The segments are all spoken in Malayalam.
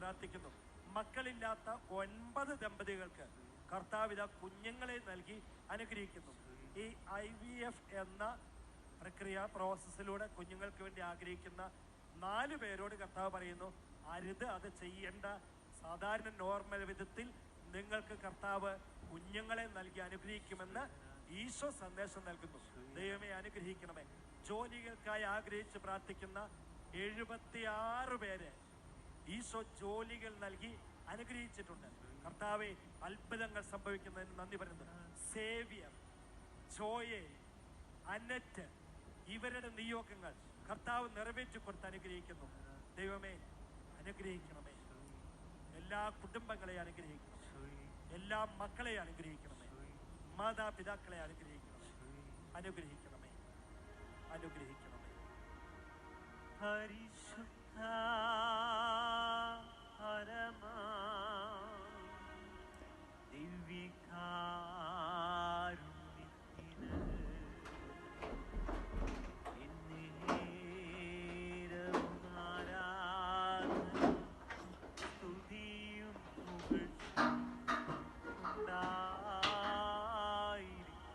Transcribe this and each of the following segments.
പ്രാർത്ഥിക്കുന്നു. മക്കളില്ലാത്ത ഒൻപത് ദമ്പതികൾക്ക് കർത്താവിത കുഞ്ഞുങ്ങളെ നൽകി അനുഗ്രഹിക്കുന്നു. ഈ ഐ വി എഫ് എന്ന പ്രക്രിയ പ്രോസസ്സിലൂടെ കുഞ്ഞുങ്ങൾക്ക് വേണ്ടി ആഗ്രഹിക്കുന്ന നാല് പേരോട് കർത്താവ് പറയുന്നു അരുത് അത് ചെയ്യേണ്ട. സാധാരണ നോർമൽ വിധത്തിൽ നിങ്ങൾക്ക് കർത്താവ് കുഞ്ഞുങ്ങളെ നൽകി അനുഗ്രഹിക്കുമെന്ന് ഈശോ സന്ദേശം നൽകുന്നു. ദൈവമേ അനുഗ്രഹിക്കണമേ. ജോലികൾക്കായി ആഗ്രഹിച്ച് പ്രാർത്ഥിക്കുന്ന എഴുപത്തിയാറ് പേര് ഈശോ ജോലികൾ നൽകി അനുഗ്രഹിച്ചിട്ടുണ്ട്. കർത്താവെ അത്ഭുതങ്ങൾ സംഭവിക്കുന്നതിന് നന്ദി പറയുന്നു. സേവിയർ ജോയെ അനറ്റ് ഇവരുടെ നിയോഗങ്ങൾ കർത്താവ് നിറവേറ്റി കൊടുത്ത് അനുഗ്രഹിക്കുന്നു. ദൈവമേ അനുഗ്രഹിക്കണമേ. എല്ലാ കുടുംബങ്ങളെ അനുഗ്രഹിക്കണം എല്ലാ മക്കളെ അനുഗ്രഹിക്കണമേ. മാതാപിതാക്കളെ അനുഗ്രഹിക്കണമേ. അനുഗ്രഹിക്കണമേ. അനുഗ്രഹിക്കണമേ. പരിശുദ്ധ ഹരമാ ദിവ്യകാരുണ്യത്തിന് സ്തുതിയും ഉണ്ടായിരിക്കും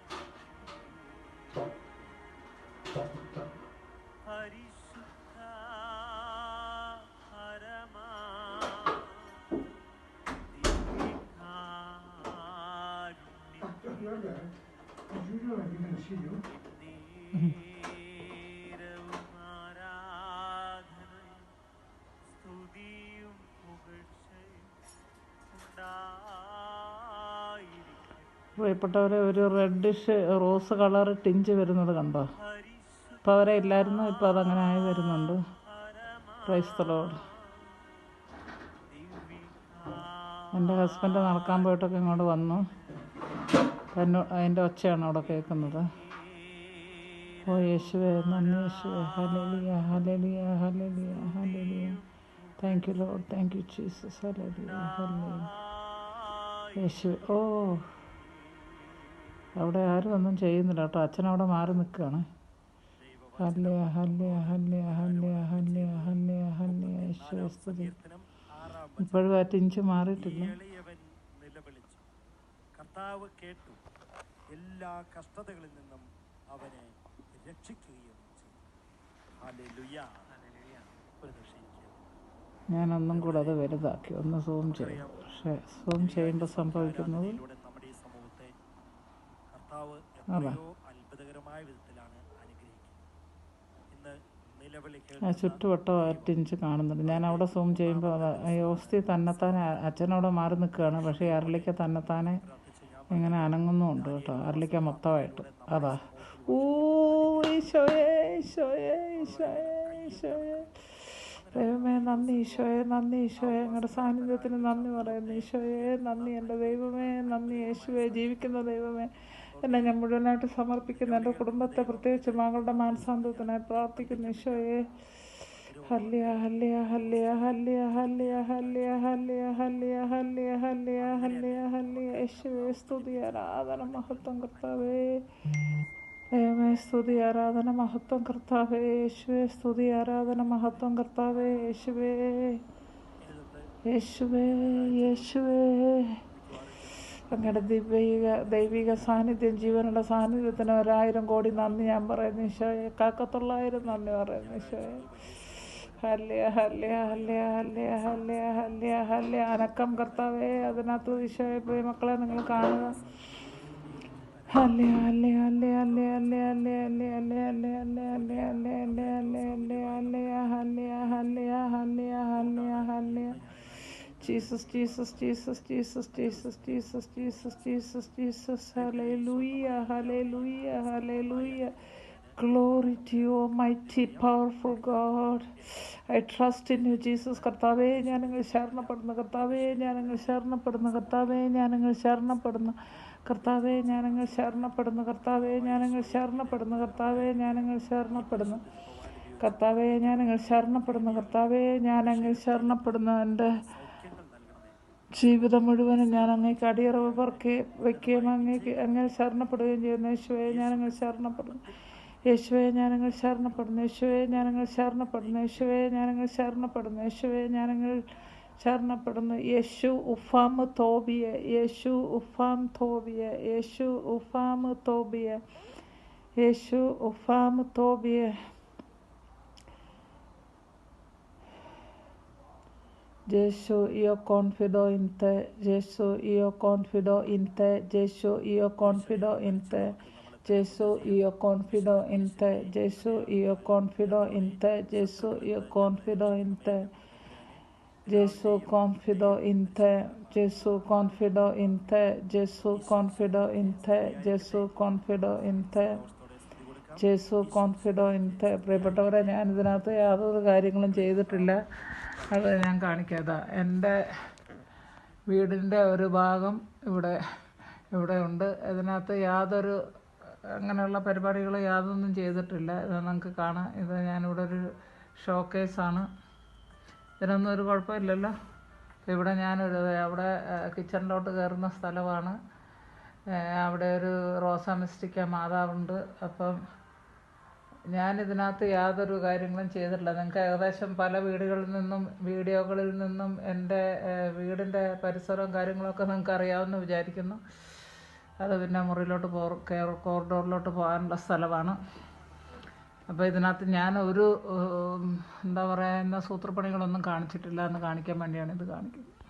പരിശുദ്ധ as usual, I didn't see you. പ്രിയപ്പെട്ടവരെ ഒരു റെഡിഷ് റോസ് കളർ ടിഞ്ച് വരുന്നത് കണ്ടോ? ഇപ്പം അവരെ ഇല്ലായിരുന്നു ഇപ്പം അതങ്ങനെ ആയി വരുന്നുണ്ട്. ക്രൈസ്തലോട് എന്റെ ഹസ്ബൻഡ് നടക്കാൻ പോയിട്ടൊക്കെ ഇങ്ങോട്ട് വന്നു. എന്നോ അതിന്റെ ഒച്ചയാണ് അവിടെ കേൾക്കുന്നത്. ഓ യേശുവേ നന്ദി യേശുവേ. Hallelujah hallelujah hallelujah hallelujah thank you lord thank you Jesus hallelujah hallelujah യേശുവേ ഓ. അവിടെ ആരും ഒന്നും ചെയ്യുന്നില്ല കേട്ടോ. അച്ഛൻ അവിടെ മാറി നിൽക്കുകയാണ്. ഹല്ലിയ ഹല്ലിയ ഹല്ലിയ ഹല്ലിയ ഹല്ലിയ ഹല്ലിയ ഹല്ലിയ യേശുവേ സ്തുതി. കീർത്തനം ആറാം ഇപ്പോഴും ആ ടിഞ്ച് മാറിയിട്ടില്ല. കർത്താവ് കേട്ടു. എല്ലാ കഷ്ടതകളിൽ നിന്നും അവനെ രക്ഷിക്കുകയും ഞാൻ ഒന്നും കൂടെ അത് വലുതാക്കി ഒന്ന് സൂം ചെയ്യും. പക്ഷെ സൂം ചെയ്യേണ്ട സംഭവിക്കുന്നത് ആ ചുറ്റുവട്ട അറ്റിഞ്ച് കാണുന്നുണ്ട്. ഞാൻ അവിടെ സൂം ചെയ്യുമ്പോൾ അത് യോസ്തി തന്നെത്താനെ അച്ഛനോട് മാറി നിൽക്കുകയാണ്. പക്ഷേ അരളിക്ക് തന്നെത്താനെ ഇങ്ങനെ അനങ്ങുന്നുമുണ്ട് കേട്ടോ. അരളിക്ക മൊത്തമായിട്ട്. അതാ. ഓ ദൈവമേ നന്ദി ഈശോയെ നന്ദി ഈശോയെ. ഞങ്ങളുടെ സാന്നിധ്യത്തിന് നന്ദി പറയുന്നു. ഈശോയെ നന്ദി എന്റെ ദൈവമേ നന്ദി യേശുവെ. ജീവിക്കുന്ന ദൈവമേ എന്നെ ഞാൻ മുഴുവനായിട്ട് സമർപ്പിക്കുന്നു. എന്റെ കുടുംബത്തെ പ്രത്യേകിച്ച് മകളുടെ മാനസാന്തത്തിനായി പ്രാർത്ഥിക്കുന്നു. ഈശോയെ ഹല്ലിയ ഹല്ലിയ ഹല്ലിയ ഹല്ലിയ ഹല്ലിയ ഹല്ലിയ ഹല്ലിയ ഹല്ലിയ ഹല്ലിയ ഹല്ലിയ ഹല്ലിയ ഹല്ലിയ യേശുവേ സ്തുതി ആരാധന മഹത്വം കർത്താവേ സ്തുതി ആരാധന മഹത്വം കർത്താവേ യേശുവേ സ്തുതി ആരാധന മഹത്വം കർത്താവേ യേശുവേ യേശുവേ യേശുവേ അങ്ങയുടെ ദിവ്യക ദൈവിക സാന്നിധ്യം ജീവനുള്ള സാന്നിധ്യത്തിന് ഒരായിരം കോടി നന്ദി ഞാൻ പറയുന്നു ഈശോയെ കാക്കത്തൊള്ളായിരം നന്ദി പറയുന്നു ഈശോയെ ഹല്ലിയ ഹല്ലിയ ഹല്ലിയ ഹല്ലിയ ഹല്ലിയ ഹല്ലിയ ഹല്ലിയ അനക്കം കർത്താവേ അതിനകത്ത് ഈശോയെ പോയി മക്കളെ നിങ്ങൾ കാണുക ഹല്ലിയ ഹല്ലിയ ഹല്ലിയ ഹല്ലിയ ഹല്ലിയ ഹല്ലിയ ഹല്ലിയ ഹല്ലിയ ഹല്ലിയ ഹല്ലിയ ഹല്ലിയ ഹല്ലിയ ഹല്ലിയ ഹല്ലിയ ഹല്ലിയ ഹല്ലിയ ഹല്ലിയ Jesus, Jesus, Jesus, Jesus, Jesus, Jesus, Jesus, Jesus, Jesus, hallelujah, hallelujah, hallelujah. Glory to you mighty powerful God I trust in you Jesus കർത്താവേ ഞാനങ്ങ് ശരണപ്പെടുന്ന. കർത്താവേ ഞാനങ്ങ് ശരണപ്പെടുന്ന. കർത്താവേ ഞാനങ്ങ് ശരണപ്പെടുന്ന. കർത്താവേ ഞാനങ്ങ് ശരണപ്പെടുന്ന. കർത്താവേ ഞാനങ്ങ് ശരണപ്പെടുന്ന. കർത്താവേ ഞാനങ്ങ് ശരണപ്പെടുന്നു. കർത്താവേ ഞാനങ്ങ് ശരണപ്പെടുന്ന. കർത്താവേ ഞാനങ്ങ് ശരണപ്പെടുന്ന. എന്റെ ജീവിതം മുഴുവനും ഞാൻ അങ്ങേക്ക് അടിയറവ് പറക്കുകയും വയ്ക്കുകയും അങ്ങേക്ക് അങ്ങനെ ശരണപ്പെടുകയും ചെയ്യുന്ന. യേശുവെ ഞാനങ്ങ് ശരണപ്പെടുന്നു. യേശുവെ ഞാനങ്ങൾ ശരണപ്പെടുന്നു. യേശുവെ ഞാനങ്ങൾ ശരണപ്പെടുന്നു. യേശുവെ ഞാനങ്ങൾ ശരണപ്പെടുന്നു. യേശുവെ ഞാനങ്ങൾ ശരണപ്പെടുന്നു. യേശു ഉഫാം തോബിയ. യേശു ഉഫാം തോബിയ. യേശു ഉഫാം തോബിയ. യേശു ഉഫാം തോബിയ. Gesù, io confido in te, Gesù, io confido in te, Gesù, io Gesù, io confido in te, Gesù, io confido in te, Gesù, io confido in te, Gesù, confido in te, Gesù, confido in te, Gesù, confido in te, Gesù, confido in te. Jesu കോൺഫിഡോ ഇൻത്തെ പ്രിയപ്പെട്ടവരെ ഞാൻ ഇതിനകത്ത് യാതൊരു കാര്യങ്ങളും ചെയ്തിട്ടില്ല അത് ഞാൻ കാണിക്കാതെ എന്റെ വീടിന്റെ ഒരു ഭാഗം ഇവിടെ ഇവിടെ ഉണ്ട് ഇതിനകത്ത് യാതൊരു അങ്ങനെയുള്ള പരിപാടികൾ യാതൊന്നും ചെയ്തിട്ടില്ല. ഇത് നമുക്ക് കാണാം. ഇത് ഞാനിവിടെ ഒരു ഷോ കേസാണ് ഇതിനൊന്നും ഒരു കുഴപ്പമില്ലല്ലോ. ഇവിടെ ഞാനൊരു അവിടെ കിച്ചണിലോട്ട് കയറുന്ന സ്ഥലമാണ്. അവിടെ ഒരു റോസാ മിസ്റ്റിക്ക മാതാവുണ്ട്. അപ്പം ഞാനിതിനകത്ത് യാതൊരു കാര്യങ്ങളും ചെയ്തിട്ടില്ല. നിങ്ങൾക്ക് ഏകദേശം പല വീടുകളിൽ നിന്നും വീഡിയോകളിൽ നിന്നും എന്റെ വീടിന്റെ പരിസരവും കാര്യങ്ങളൊക്കെ നിങ്ങൾക്ക് അറിയാമെന്ന് വിചാരിക്കുന്നു. അത് പിന്നെ മുറിയിലോട്ട് പോ കോറിഡോറിലോട്ട് പോകാനുള്ള സ്ഥലമാണ്. അപ്പോൾ ഇതിനകത്ത് ഞാൻ ഒരു എന്താ പറയുക സൂത്രപ്പണികളൊന്നും കാണിച്ചിട്ടില്ല എന്ന് കാണിക്കാൻ വേണ്ടിയാണ് ഇത് കാണിക്കുന്നത്.